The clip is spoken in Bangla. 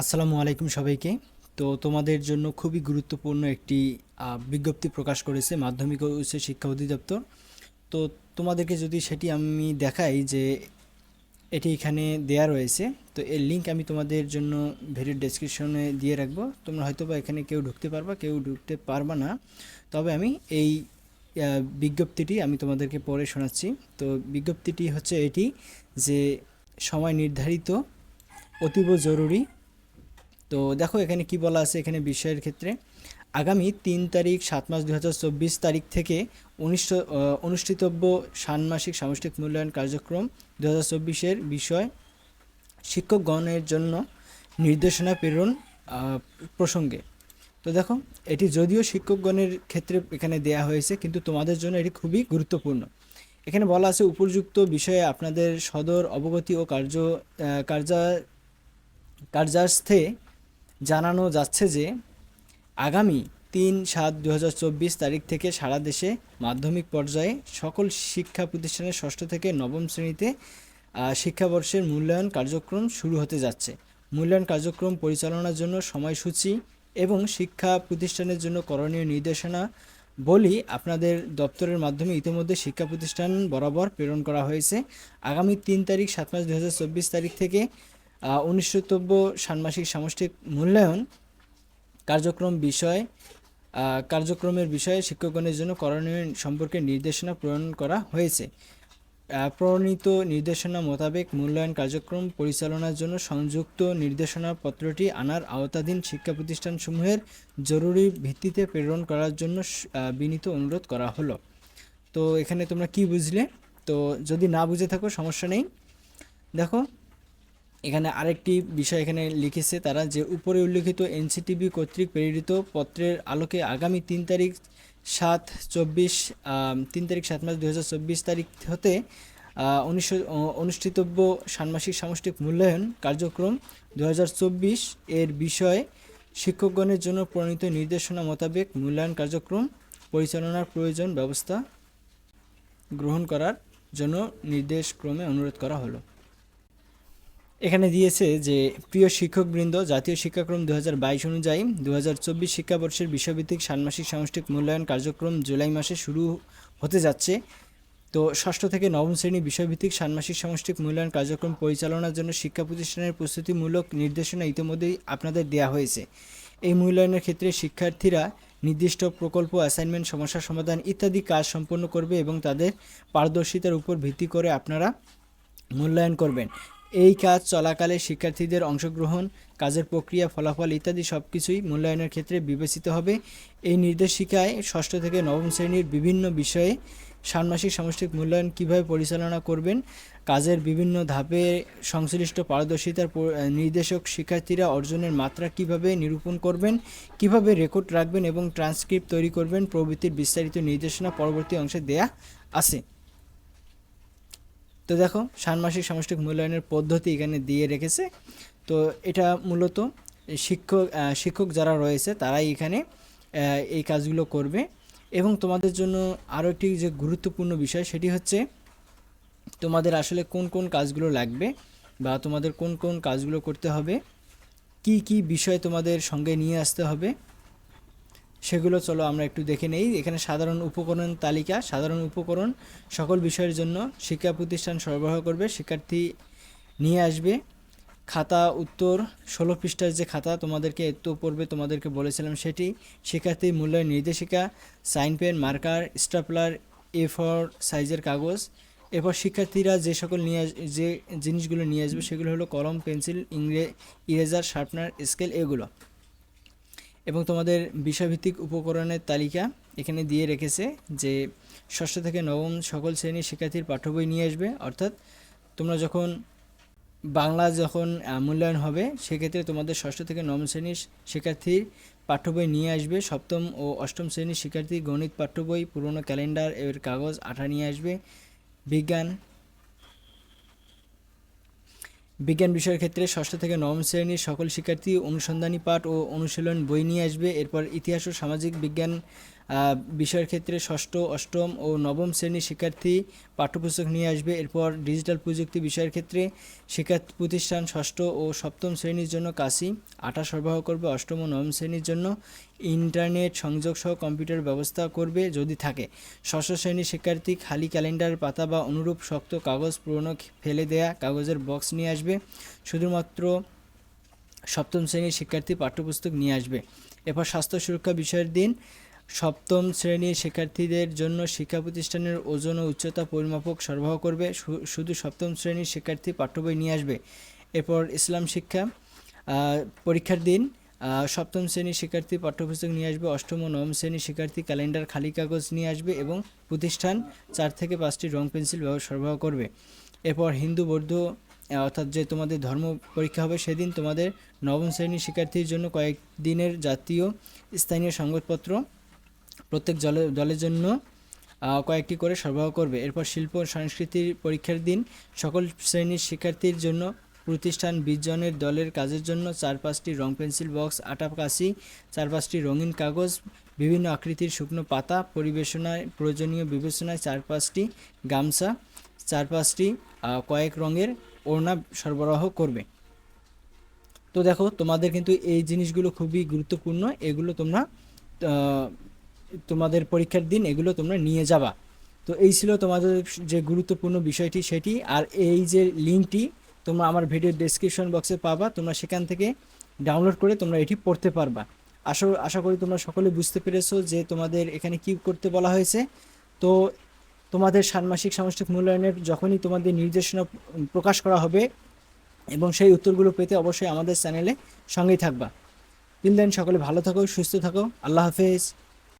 আসসালামু আলাইকুম সবাইকে। তো তোমাদের জন্য খুবই গুরুত্বপূর্ণ একটি বিজ্ঞপ্তি প্রকাশ করেছে মাধ্যমিক ও উচ্চ শিক্ষা অধিদপ্তর। তো তোমাদেরকে যদি সেটি আমি দেখাই যে এটি এখানে দেয়া রয়েছে, তো এর লিংক আমি তোমাদের জন্য ভিডিও ডেসক্রিপশনে দিয়ে রাখব। তোমরা হয়তো বা এখানে কেউ ঢুকতে পারবা, কেউ ঢুকতে পারবা না। তবে আমি এই বিজ্ঞপ্তিটি আমি তোমাদেরকে পড়ে শোনাচ্ছি। তো বিজ্ঞপ্তিটি হচ্ছে এটি যে, সময় নির্ধারিত, অতীব জরুরি তো দেখো এখানে কি বলা আছে এখানে বিষয়ের ক্ষেত্রে? আগামী তিন তারিখ সাত মাস দু হাজার চব্বিশ তারিখ থেকে অনুষ্ঠিতব্য ষান্মাসিক সামষ্টিক মূল্যায়ন কার্যক্রম দু হাজার বিষয় শিক্ষকগণের জন্য নির্দেশনা প্রেরণ প্রসঙ্গে। তো দেখো, এটি যদিও শিক্ষকগণের ক্ষেত্রে এখানে দেয়া হয়েছে, কিন্তু তোমাদের জন্য এটি খুবই গুরুত্বপূর্ণ। এখানে বলা আছে উপযুক্ত বিষয়ে আপনাদের সদর অবগতি ও কার্য কার্যা, কার্যার্থে জানানো যাচ্ছে যে আগামী তিন সাত দু তারিখ থেকে সারা দেশে মাধ্যমিক পর্যায়ে সকল শিক্ষা প্রতিষ্ঠানের ষষ্ঠ থেকে নবম শ্রেণীতে শিক্ষাবর্ষের মূল্যায়ন কার্যক্রম শুরু হতে যাচ্ছে। মূল্যায়ন কার্যক্রম পরিচালনার জন্য সময়সূচি এবং শিক্ষা প্রতিষ্ঠানের জন্য করণীয় নির্দেশনা বলি আপনাদের দপ্তরের মাধ্যমে ইতিমধ্যে শিক্ষা প্রতিষ্ঠান বরাবর প্রেরণ করা হয়েছে। আগামী তিন তারিখ, সাত মাস দুই হাজার চব্বিশ তারিখ থেকে অনুষ্ঠিতব্য ষান্মাসিক সামষ্টিক মূল্যায়ন কার্যক্রম বিষয় কার্যক্রমের বিষয়ে শিক্ষকগণের জন্য করণীয় সম্পর্কে নির্দেশনা প্রণয়ন করা হয়েছে। প্রণীত নির্দেশনা মোতাবেক মূল্যায়ন কার্যক্রম পরিচালনার জন্য সংযুক্ত নির্দেশনা পত্রটি আনার আওতাধীন শিক্ষা প্রতিষ্ঠানসমূহের জরুরি ভিত্তিতে প্রেরণ করার জন্য বিনীত অনুরোধ করা হলো। তো এখানে তোমরা কি বুঝলে? তো যদি না বুঝে থাকো, সমস্যা নেই। দেখো এখানে আরেকটি বিষয় এখানে লিখেছে তারা যে, উপরে উল্লেখিত এনসিটিভি কর্তৃক প্রেরিত পত্রের আলোকে আগামী তিন তারিখ সাত চব্বিশ তিন তারিখ সাত মাস দু হাজার চব্বিশ তারিখ হতে উনিশশো- অনুষ্ঠিতব্য ষান্মাসিক সামষ্টিক মূল্যায়ন কার্যক্রম দু হাজার চব্বিশ এর বিষয়ে শিক্ষকগণের জন্য প্রণীত নির্দেশনা মোতাবেক মূল্যায়ন কার্যক্রম পরিচালনার প্রয়োজন ব্যবস্থা গ্রহণ করার জন্য নির্দেশক্রমে অনুরোধ করা হলো। এখানে দিয়েছে যে, প্রিয় শিক্ষকবৃন্দ, জাতীয় শিক্ষাক্রম দু হাজার বাইশ অনুযায়ী দু হাজার চব্বিশ শিক্ষাবর্ষের বিষয়ভিত্তিক ষান্মাসিক সামষ্টিক মূল্যায়ন কার্যক্রম জুলাই মাসে শুরু হতে যাচ্ছে। তো, ষষ্ঠ থেকে নবম শ্রেণি বিষয়ভিত্তিক ষান্মাসিক সামষ্টিক মূল্যায়ন কার্যক্রম পরিচালনার জন্য শিক্ষা প্রতিষ্ঠানের প্রস্তুতিমূলক নির্দেশনা ইতিমধ্যেই আপনাদের দেওয়া হয়েছে। এই মূল্যায়নের ক্ষেত্রে শিক্ষার্থীরা নির্দিষ্ট প্রকল্প অ্যাসাইনমেন্ট সমস্যা সমাধান ইত্যাদি কাজ সম্পন্ন করবে এবং তাদের পারদর্শিতার উপর ভিত্তি করে আপনারা মূল্যায়ন করবেন। এই কাজ চলাকালে শিক্ষার্থীদের অংশগ্রহণ, কাজের প্রক্রিয়া, ফলাফল ইত্যাদি সব কিছুই মূল্যায়নের ক্ষেত্রে বিবেচিত হবে। এই নির্দেশিকায় ষষ্ঠ থেকে নবম শ্রেণির বিভিন্ন বিষয়ে ষান্মাসিক সামষ্টিক মূল্যায়ন কীভাবে পরিচালনা করবেন, কাজের বিভিন্ন ধাপে সংশ্লিষ্ট পারদর্শিতার নির্দেশক শিক্ষার্থীরা অর্জনের মাত্রা কীভাবে নিরূপণ করবেন, কীভাবে রেকর্ড রাখবেন এবং ট্রান্সক্রিপ্ট তৈরি করবেন প্রভৃতির বিস্তারিত নির্দেশনা পরবর্তী অংশে দেয়া আছে। তো দেখো, ষান্মাসিক সামষ্টিক মূল্যায়নের পদ্ধতি এখানে দিয়ে রেখেছে। তো এটা মূলত শিক্ষক শিক্ষক যারা রয়েছে, তারাই এখানে এই কাজগুলো করবে। এবং তোমাদের জন্য আরও একটি যে গুরুত্বপূর্ণ বিষয়, সেটি হচ্ছে তোমাদের আসলে কোন কোন কাজগুলো লাগবে বা তোমাদের কোন কোন কাজগুলো করতে হবে, কি কি বিষয় তোমাদের সঙ্গে নিয়ে আসতে হবে। সেগুলো চলো আমরা একটু দেখে নেই। এখানে সাধারণ উপকরণ তালিকা, সাধারণ উপকরণ সকল বিষয়ের জন্য শিক্ষা প্রতিষ্ঠান সরবরাহ করবে। শিক্ষার্থী নিয়ে আসবে। খাতা উত্তর, ষোলো পৃষ্ঠার যে খাতা তোমাদেরকে এত পড়বে, তোমাদেরকে বলেছিলাম সেটি। শিক্ষার্থী মূল্যায়ন নির্দেশিকা, sign pen, marker, stapler A four সাইজের কাগজ। এরপর শিক্ষার্থীরা যে সকল নিয়ে যে জিনিসগুলো নিয়ে আসবে সেগুলো হলো কলম, পেন্সিল, ইংরে, ইরেজার, শার্পনার, স্কেল এগুলো। এবং তোমাদের বিষয়ভিত্তিক উপকরণের তালিকা এখানে দিয়ে রেখেছে যে ষষ্ঠ থেকে নবম সকল শ্রেণির শিক্ষার্থীর পাঠ্য বই নিয়ে আসবে। অর্থাৎ তোমরা যখন বাংলা যখন মূল্যায়ন হবে, সেক্ষেত্রে তোমাদের ষষ্ঠ থেকে নবম শ্রেণির শিক্ষার্থীর পাঠ্য বই নিয়ে আসবে। সপ্তম ও অষ্টম শ্রেণির শিক্ষার্থী গণিত পাঠ্য বই, পুরনো ক্যালেন্ডার এর কাগজ, আঠা নিয়ে আসবে। বিজ্ঞান বিজ্ঞান বিষয়ের ক্ষেত্রে ষষ্ঠ থেকে নবম শ্রেণির সকল শিক্ষার্থী অনুসন্ধানী পাঠ ও অনুশীলন বই নিয়ে আসবে। এরপর ইতিহাস ও সামাজিক বিজ্ঞান বিষয়ের ক্ষেত্রে ষষ্ঠ, অষ্টম ও নবম শ্রেণির শিক্ষার্থী পাঠ্যপুস্তক নিয়ে আসবে। এরপর ডিজিটাল প্রযুক্তি বিষয়ের ক্ষেত্রে শিক্ষা প্রতিষ্ঠান ষষ্ঠ ও সপ্তম শ্রেণির জন্য কাশি আটা সরবরাহ করবে অষ্টম ও নবম শ্রেণির জন্য। ইন্টারনেট সংযোগ সহ কম্পিউটার ব্যবস্থা করবে যদি থাকে। ষষ্ঠ শ্রেণির শিক্ষার্থী খালি ক্যালেন্ডার, পাতা বা অনুরূপ শক্ত কাগজ পুরনো ফেলে দেয়া কাগজের বক্স নিয়ে আসবে। শুধুমাত্র সপ্তম শ্রেণির শিক্ষার্থী পাঠ্যপুস্তক নিয়ে আসবে। এরপর স্বাস্থ্য সুরক্ষা বিষয়ের দিন। সপ্তম শ্রেণির শিক্ষার্থীদের জন্য শিক্ষা প্রতিষ্ঠানের ওজন ও উচ্চতা পরিমাপক সরবরাহ করবে। শুধু সপ্তম শ্রেণির শিক্ষার্থী পাঠ্য বই নিয়ে আসবে। এরপর ইসলাম শিক্ষা পরীক্ষার দিন সপ্তম শ্রেণির শিক্ষার্থী পাঠ্যপুস্তক নিয়ে আসবে, অষ্টম ও নবম শ্রেণির শিক্ষার্থী ক্যালেন্ডার, খালি কাগজ নিয়ে আসবে এবং প্রতিষ্ঠান চার থেকে পাঁচটি রং পেন্সিল ব্যবহার সরবরাহ করবে। এরপর হিন্দু, বৌদ্ধ অর্থাৎ যে তোমাদের ধর্ম পরীক্ষা হবে সেদিন তোমাদের নবম শ্রেণির শিক্ষার্থীর জন্য কয়েকদিনের জাতীয় স্থানীয় সংবাদপত্র প্রত্যেক দলে দলের জন্য কয়েকটি করে সরবরাহ করবে। এরপর শিল্প সংস্কৃতির পরীক্ষার দিন, সকল শ্রেণির শিক্ষার্থীর জন্য প্রতিষ্ঠান বিশ জনের দলের কাজের জন্য চার পাঁচটি রং পেন্সিল বক্স, আটা কাশি, চার পাঁচটি রঙিন কাগজ, বিভিন্ন আকৃতির শুকনো পাতা, পরিবেশনায়, প্রয়োজনীয় বিবেচনায় চার পাঁচটি গামছা, চার পাঁচটি কয়েক রঙের ওড়না সরবরাহ করবে। তো দেখো, তোমাদের কিন্তু এই জিনিসগুলো খুবই গুরুত্বপূর্ণ। এগুলো তোমরা তোমাদের পরীক্ষার দিন এগুলো তোমরা নিয়ে যাবা। তো এই ছিল তোমাদের যে গুরুত্বপূর্ণ বিষয়টি, সেটি। আর এই যে লিঙ্কটি তোমরা আমার ভিডিও ডেসক্রিপশন বক্সে পাবা, তোমরা সেখান থেকে ডাউনলোড করে তোমরা এটি পড়তে পারবা। আশা আশা করি তোমরা সকলে বুঝতে পেরেছ যে তোমাদের এখানে কি করতে বলা হয়েছে। তো তোমাদের ষান্মাসিক সামষ্টিক মূল্যায়নের যখনই তোমাদের নির্দেশনা প্রকাশ করা হবে এবং সেই উত্তরগুলো পেতে অবশ্যই আমাদের চ্যানেলে সঙ্গেই থাকবা। তিল দেন সকলে ভালো থাকো, সুস্থ থাকো। আল্লাহ হাফেজ।